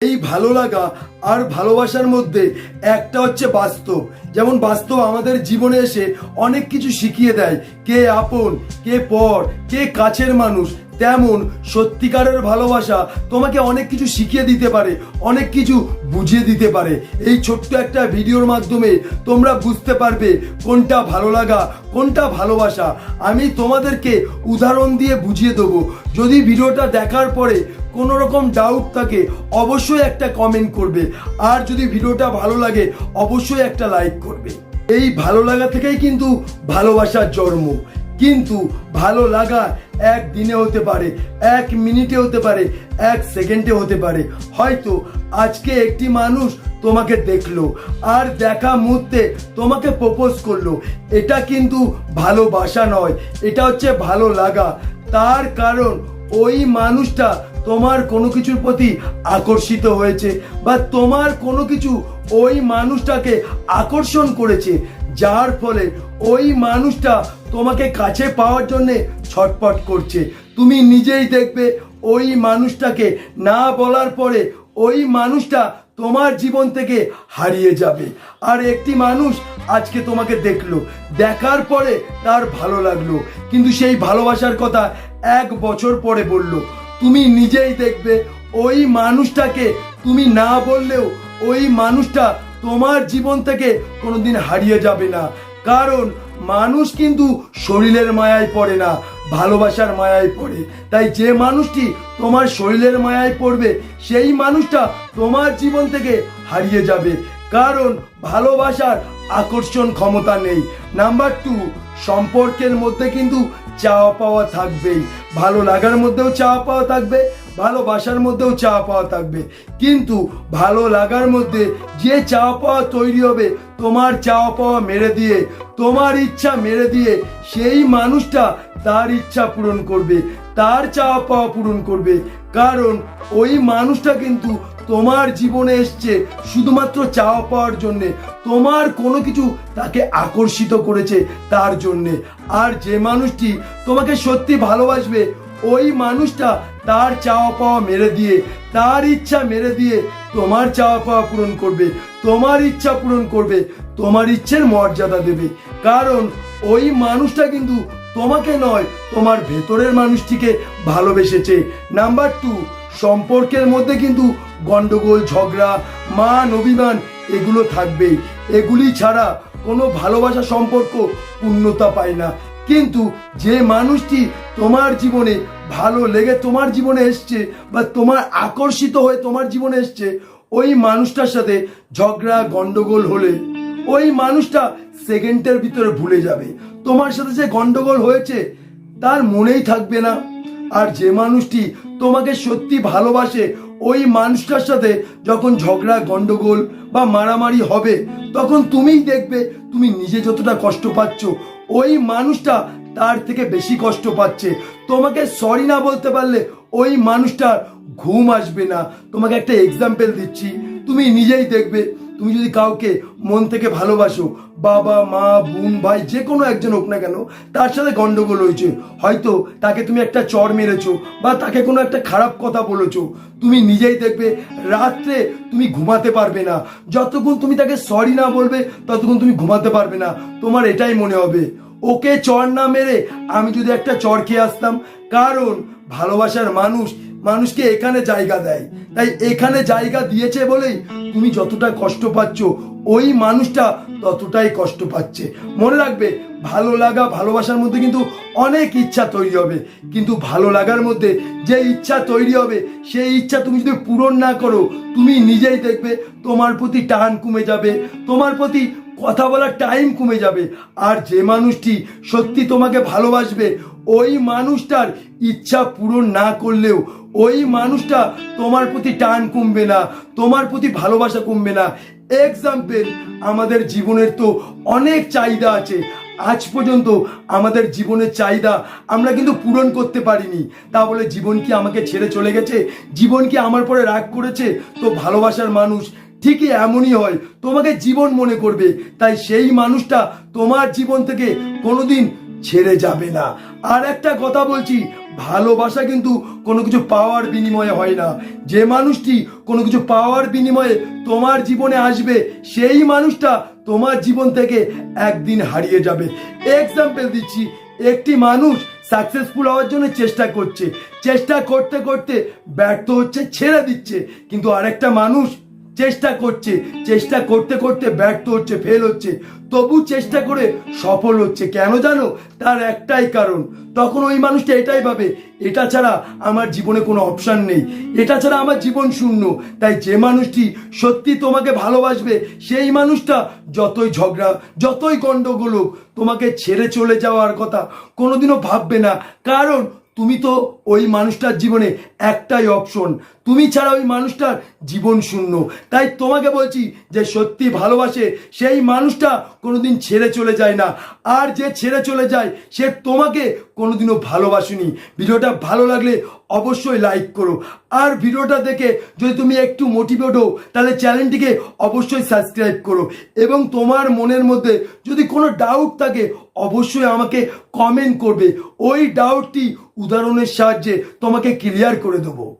এই ভালো লাগা আর ভালোবাসার মধ্যে একটা হচ্ছে বাস্তব। যেমন বাস্তব আমাদের জীবনে এসে অনেক কিছু শিখিয়ে দেয়। কে আপন, কে পর, কে কাছের মানুষ তেমন সত্যিকারের ভালোবাসা তোমাকে অনেক কিছু শিখিয়ে দিতে পারে, অনেক কিছু বুঝিয়ে দিতে পারে। এই ছোট্ট একটা ভিডিওর মাধ্যমে তোমরা বুঝতে পারবে কোনটা ভালো লাগা, কোনটা ভালোবাসা। আমি তোমাদেরকে উদাহরণ দিয়ে বুঝিয়ে দেবো। যদি ভিডিওটা দেখার পরে কোনো রকম ডাউট থাকে, অবশ্যই একটা কমেন্ট করবে। আর যদি ভিডিওটা ভালো লাগে, অবশ্যই একটা লাইক করবে। এই ভালো লাগা থেকেই কিন্তু ভালোবাসার জন্ম। কিন্তু ভালো লাগা এক দিনে হতে পারে, এক মিনিটে হতে পারে, এক সেকেন্ডে হতে পারে। হয়তো আজকে একটি মানুষ তোমাকে দেখল, আর দেখা মুহূর্তে তোমাকে প্রপোজ করল। এটা কিন্তু ভালোবাসা নয়, এটা হচ্ছে ভালো লাগা। তার কারণ ওই মানুষটা তোমার কোনো কিছুর প্রতি আকর্ষিত হয়েছে, বা তোমার কোনো কিছু ওই মানুষটাকে আকর্ষণ করেছে। যার ফলে ওই মানুষটা তোমাকে কাছে পাওয়ার জন্যে ছটপট করছে। তুমি নিজেই দেখবে ওই মানুষটাকে না বলার পরে ওই মানুষটা তোমার জীবন থেকে হারিয়ে যাবে। আর একটি মানুষ আজকে তোমাকে দেখল, দেখার পরে তার ভালো লাগল। কিন্তু সেই ভালোবাসার কথা এক বছর পরে বলল, তুমি নিজেই দেখবে ওই মানুষটাকে তুমি না বললেও ওই মানুষটা তোমার জীবন থেকে কোনোদিন হারিয়ে যাবে না। কারণ মানুষ কিন্তু শরীরের মায়ায় পড়ে না, ভালোবাসার মায়ায় পড়ে। তাই যে মানুষটি তোমার শরীরের মায়ায় পড়বে, সেই মানুষটা তোমার জীবন থেকে হারিয়ে যাবে। কারণ ভালোবাসার আকর্ষণ ক্ষমতা নেই। নাম্বার টু সম্পর্কের মধ্যে কিন্তু চাওয়া পাওয়া থাকবেই। ভালো লাগার মধ্যেও চাওয়া পাওয়া থাকবে ভালোবাসার মধ্যেও চাওয়া পাওয়া থাকবে। কিন্তু ভালো লাগার মধ্যে যে চাওয়া পাওয়া তৈরি হবে, তোমার চাওয়া পাওয়া মেরে দিয়ে, তোমার ইচ্ছা মেরে দিয়ে, সেই মানুষটা তার ইচ্ছা পূরণ করবে, তার চাওয়া পাওয়া পূরণ করবে। কারণ ওই মানুষটা কিন্তু তোমার জীবনে এসছে শুধুমাত্র চাওয়া পাওয়ার জন্যে। তোমার কোনো কিছু তাকে আকর্ষিত করেছে তার জন্যে। আর যে মানুষটি তোমাকে সত্যি ভালোবাসবে ওই মানুষটা তার চাওয়া পাওয়া মেরে দিয়ে, তার ইচ্ছা মেরে দিয়ে তোমার চাওয়া পাওয়া পূরণ করবে, তোমার ইচ্ছা পূরণ করবে, তোমার ইচ্ছের মর্যাদা দেবে। কারণ ওই মানুষটা কিন্তু তোমাকে নয়, তোমার ভেতরের মানুষটিকে ভালোবেসেছে। নাম্বার টু সম্পর্কের মধ্যে কিন্তু গন্ডগোল, ঝগড়া, মান, অভিমান এগুলো থাকবেই। এগুলি ছাড়া কোনো ভালোবাসা সম্পর্ক পূর্ণতা পায় না। কিন্তু যে মানুষটি তোমার জীবনে ভালো লেগে তোমার জীবনে এসছে বা তোমার আকর্ষিত হয়ে তোমার জীবনে এসছে, ওই মানুষটার সাথে ঝগড়া, গন্ডগোল হলে ওই মানুষটা সেকেন্ডের ভিতরে ভুলে যাবে। তোমার সাথে যে গন্ডগোল হয়েছে, তার মনেই থাকবে না। আর যে মানুষটি তোমাকে সত্যি ভালোবাসে, ওই মানুষটার সাথে যখন ঝগড়া, গন্ডগোল বা মারামারি হবে, তখন তুমিই দেখবে, তুমি নিজে যতটা কষ্ট পাচ্ছ ওই মানুষটা তার থেকে বেশি কষ্ট পাচ্ছে। তোমাকে সরি না বলতে পারলে ওই মানুষটার ঘুম আসবে না। তোমাকে একটা এক্সাম্পল দিচ্ছি। তুমি নিজেই দেখবে। তুমি যদি কাউকে মন থেকে ভালোবাসো, বাবা, মা, বোন, ভাই, যে কোনো একজন হোক না কেন, তার সাথে গন্ডগোল হয়েছে। হয়তো তাকে তুমি একটা চর মেরেছো বা তাকে কোনো একটা খারাপ কথা বলেছ। তুমি নিজেই দেখবে, রাত্রে তুমি ঘুমাতে পারবে না। যতক্ষণ তুমি তাকে সরি না বলবে, ততক্ষণ তুমি ঘুমাতে পারবে না। তোমার এটাই মনে হবে। ওকে চর না মেরে আমি যদি একটা চর খেয়ে আসতাম, কারণ ভালোবাসার মানুষ মানুষকে এখানে জায়গা দেয়। তাই এখানে জায়গা দিয়েছে বলেই তুমি যতটা কষ্ট পাচ্ছ, ওই মানুষটা ততটাই কষ্ট পাচ্ছে। মনে রাখবে, ভালো লাগা, ভালোবাসার মধ্যে কিন্তু অনেক ইচ্ছা তৈরি হবে। কিন্তু ভালো লাগার মধ্যে যে ইচ্ছা তৈরি হবে, সেই ইচ্ছা তুমি যদি পূরণ না করো, তুমি নিজেই দেখবে তোমার প্রতি টান কমে যাবে, তোমার প্রতি কথা বলার টাইম কমে যাবে। আর যে মানুষটি সত্যি তোমাকে ভালোবাসবে, ওই মানুষটার ইচ্ছা পূরণ না করলেও ওই মানুষটা তোমার প্রতি টান কমবে না, তোমার প্রতি ভালোবাসা কমবে না। এক্সাম্পল আমাদের জীবনের তো অনেক চাহিদা আছে। আজ পর্যন্ত আমাদের জীবনের চাহিদা আমরা কিন্তু পূরণ করতে পারিনি। তা বলে জীবন কি আমাকে ছেড়ে চলে গেছে? জীবন কি আমার পরে রাগ করেছে? তো ভালোবাসার মানুষ ঠিকই এমনই হয়, তোমাকে জীবন মনে করবে। তাই সেই মানুষটা তোমার জীবন থেকে কোনোদিন ছেড়ে যাবে না। আর একটা কথা বলছি, ভালোবাসা কিন্তু কোনো কিছু পাওয়ার বিনিময়ে হয় না। যে মানুষটি কোনো কিছু পাওয়ার বিনিময়ে তোমার জীবনে আসবে, সেই মানুষটা তোমার জীবন থেকে একদিন হারিয়ে যাবে। এক্সাম্পল দিচ্ছি, একটি মানুষ সাকসেসফুল হওয়ার জন্য চেষ্টা করছে। চেষ্টা করতে করতে ব্যর্থ হচ্ছে, ছেড়ে দিচ্ছে। কিন্তু আরেকটা মানুষ চেষ্টা করছে, চেষ্টা করতে করতে ব্যর্থ হচ্ছে ফেল হচ্ছে। তবু চেষ্টা করে সফল হচ্ছে। কেন জানো? তার একটাই কারণ। তখন ওই মানুষটা এটাই ভাবে, এটা ছাড়া আমার জীবনে কোনো অপশান নেই। এটা ছাড়া আমার জীবন শূন্য। তাই যে মানুষটি সত্যি তোমাকে ভালোবাসবে, সেই মানুষটা যতই ঝগড়া, যতই গণ্ডগোল তোমাকে ছেড়ে চলে যাওয়ার কথা কোনোদিনও ভাববে না। কারণ তুমি তো ওই মানুষটার জীবনে একটাই অপশন তুমি ছাড়া ওই মানুষটার জীবন শূন্য। তাই তোমাকে বলছি যে সত্যি ভালোবাসে, সেই মানুষটা কোনোদিন ছেড়ে চলে যায় না। আর যে ছেড়ে চলে যায়, সে তোমাকে কোনোদিনও ভালোবাসেনি। ভিডিওটা ভালো লাগলে অবশ্যই লাইক করো। আর ভিডিওটা দেখে যদি তুমি একটু মোটিভেট হও, তাহলে চ্যানেলটিকে অবশ্যই সাবস্ক্রাইব করো। এবং তোমার মনের মধ্যে যদি কোনো ডাউট থাকে, অবশ্যই আমাকে কমেন্ট করবে। ওই ডাউটটি উদাহরণের সাহায্যে তোমাকে ক্লিয়ার করে দেবো।